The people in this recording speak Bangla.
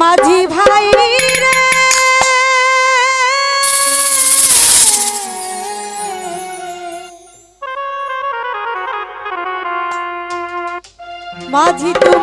মাঝি ভাই রে। মাঝি তো